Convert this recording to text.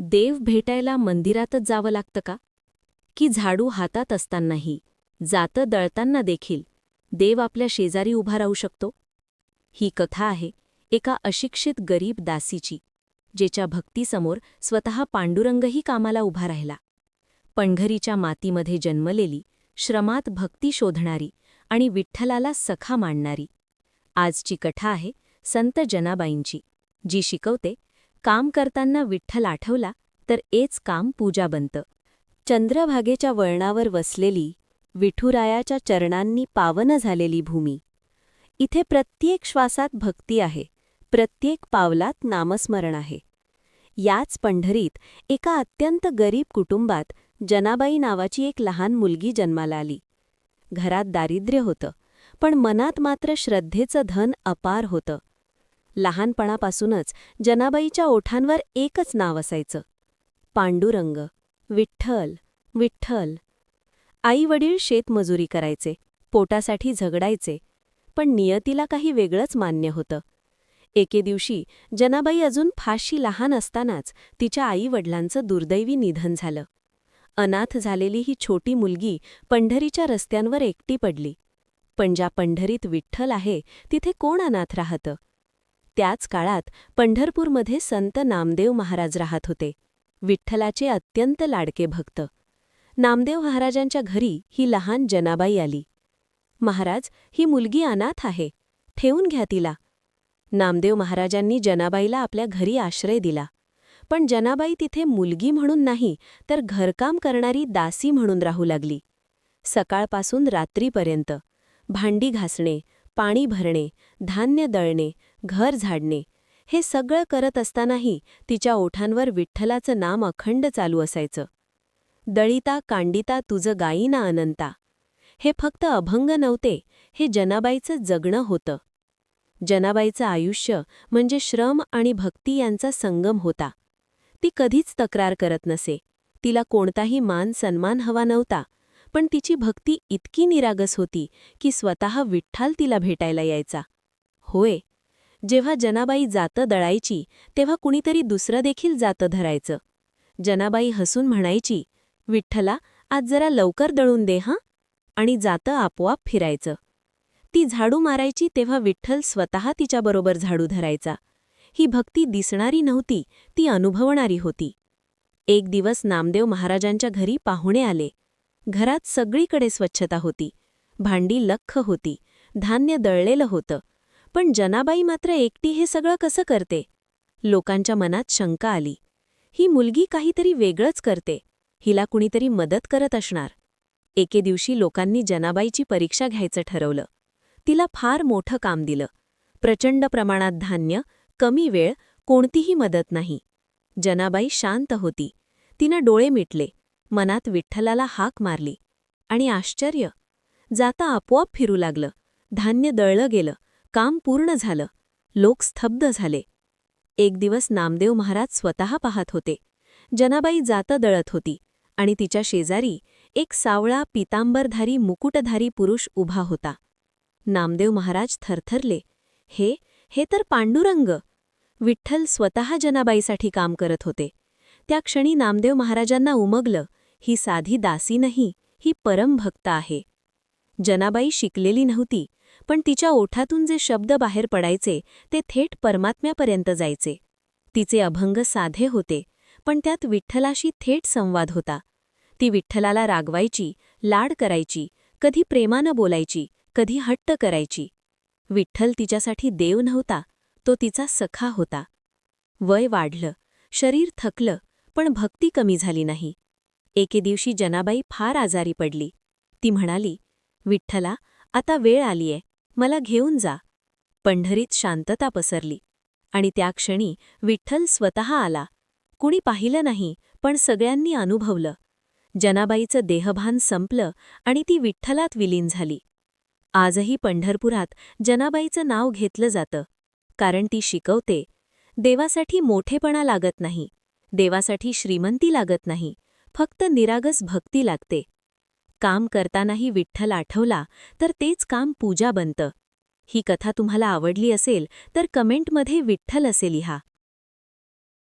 देव भेटायला मंदिरातच जावं लागतं का? की झाडू हातात असतानाही जातं दळताना देखील देव आपल्या शेजारी उभा राहू शकतो? ही कथा आहे एका अशिक्षित गरीब दासीची जेच्या भक्तीसमोर स्वतः पांडुरंगही कामाला उभा राहिला. पणघरीच्या मातीमध्ये जन्मलेली श्रमात भक्ती शोधणारी आणि विठ्ठलाला सखा मांडणारी. आजची कथा आहे संत जनाबाईंची जी शिकवते काम करताना विठ्ठल आठवला तर एच काम पूजा बनतं. चंद्रभागेच्या वळणावर वसलेली विठुरायाच्या चरणांनी पावन झालेली भूमी. इथे प्रत्येक श्वासात भक्ती आहे प्रत्येक पावलात नामस्मरण आहे. याच पंढरीत एका अत्यंत गरीब कुटुंबात जनाबाई नावाची एक लहान मुलगी जन्माला आली. घरात दारिद्र्य होतं पण मनात मात्र श्रद्धेचं धन अपार होतं. लहानपणापासूनच जनाबाईच्या ओठांवर एकच नाव असायचं. पांडुरंग विठ्ठल विठ्ठल. आई वडील शेतमजुरी करायचे पोटासाठी झगडायचे पण नियतीला काही वेगळंच मान्य होतं. एके दिवशी जनाबाई अजून फाशी लहान असतानाच तिच्या आईवडिलांचं दुर्दैवी निधन झालं. अनाथ झालेली ही छोटी मुलगी पंढरीच्या रस्त्यांवर एकटी पडली. पण ज्या पंढरीत विठ्ठल आहे तिथे कोण अनाथ राहतं? त्याच काळात पंढरपूरमध्ये संत नामदेव महाराज राहत होते. विठ्ठलाचे अत्यंत लाडके भक्त. नामदेव महाराजांच्या घरी ही लहान जनाबाई आली. महाराज ही मुलगी अनाथ आहे. ठेवून घ्या तिला. नामदेव महाराजांनी जनाबाईला आपल्या घरी आश्रय दिला. पण जनाबाई तिथे मुलगी म्हणून नाही तर घरकाम करणारी दासी म्हणून राहू लागली. सकाळपासून रात्रीपर्यंत भांडी घासणे पाणी भरणे धान्य दळणे घर झाडणे. हे सगळं करत असतानाही तिच्या ओठांवर विठ्ठलाचं नाम अखंड चालू असायचं. दळिता कांडिता तुझं गायीना अनंता. हे फक्त अभंग नव्हते हे जनाबाईचं जगणं होतं. जनाबाईचं आयुष्य म्हणजे श्रम आणि भक्ती यांचा संगम होता. ती कधीच तक्रार करत नसे. तिला कोणताही मान सन्मान हवा नव्हता. पण तिची भक्ती इतकी निरागस होती की स्वतः विठ्ठल तिला भेटायला यायचा. होय जेव्हा जनाबाई जातं दळायची तेव्हा कुणीतरी दुसरं देखील जातं धरायचं. जनाबाई हसून म्हणायची विठ्ठला आज जरा लवकर दळून दे हां? आणि जातं आपोआप फिरायचं. ती झाडू मारायची तेव्हा विठ्ठल स्वतः तिच्याबरोबर झाडू धरायचा. ही भक्ती दिसणारी नव्हती ती अनुभवणारी होती. एक दिवस नामदेव महाराजांच्या घरी पाहुणे आले. घरात सगळीकडे स्वच्छता होती. भांडी लख्ख होती. धान्य दळलेलं होतं. पण जनाबाई मात्र एकटी हे सगळं कसं करते? लोकांच्या मनात शंका आली. ही मुलगी काहीतरी वेगळंच करते. हिला कुणीतरी मदत करत असणार. एके दिवशी लोकांनी जनाबाईची परीक्षा घ्यायचं ठरवलं. तिला फार मोठं काम दिलं. प्रचंड प्रमाणात धान्य कमी वेळ कोणतीही मदत नाही. जनाबाई शांत होती. तिनं डोळे मिटले. मनात विठ्ठलाला हाक मारली. आणि आश्चर्य! जाता आपोआप फिरू लागलं. धान्य दळलं गेलं. काम पूर्ण झालं. लोक स्तब्ध झाले. एक दिवस नामदेव महाराज स्वतः पाहत होते. जनाबाई जात दळत होती आणि तिच्या शेजारी एक सावळा पितांबरधारी मुकुटधारी पुरुष उभा होता. नामदेव महाराज थरथरले हे हे तर पांडुरंग! विठ्ठल स्वतः जनाबाईसाठी काम करत होते. त्या क्षणी नामदेव महाराजांना उमगलं ही साधी दासी नाही ही परमभक्त आहे. जनाबाई शिकलेली नव्हती पण तिच्या ओठातून जे शब्द बाहेर पडायचे ते थेट परमात्म्यापर्यंत जायचे. तिचे अभंग साधे होते पण त्यात विठ्ठलाशी थेट संवाद होता. ती विठ्ठलाला रागवायची लाड करायची कधी प्रेमानं बोलायची कधी हट्ट करायची. विठ्ठल तिच्यासाठी देव नव्हता तो तिचा सखा होता. वय वाढलं शरीर थकलं पण भक्ती कमी झाली नाही. एके दिवशी जनाबाई फार आजारी पडली. ती म्हणाली विठ्ठला आता वेळ आलीये. मला घेऊन जा. पंढरीत शांतता पसरली. आणि त्या क्षणी विठ्ठल स्वतः आला. कुणी पाहिलं नाही पण सगळ्यांनी अनुभवलं. जनाबाईचं देहभान संपलं आणि ती विठ्ठलात विलीन झाली. आजही पंढरपुरात जनाबाईचं नाव घेतलं जातं. कारण ती शिकवते देवासाठी मोठेपणा लागत नाही. देवासाठी श्रीमंती लागत नाही. फक्त निरागस भक्ती लागते. काम करतानाही विठ्ठल आठवला तर तेच काम पूजा बनतं. ही कथा तुम्हाला आवडली असेल तर कमेंटमध्ये विठ्ठल असे लिहा.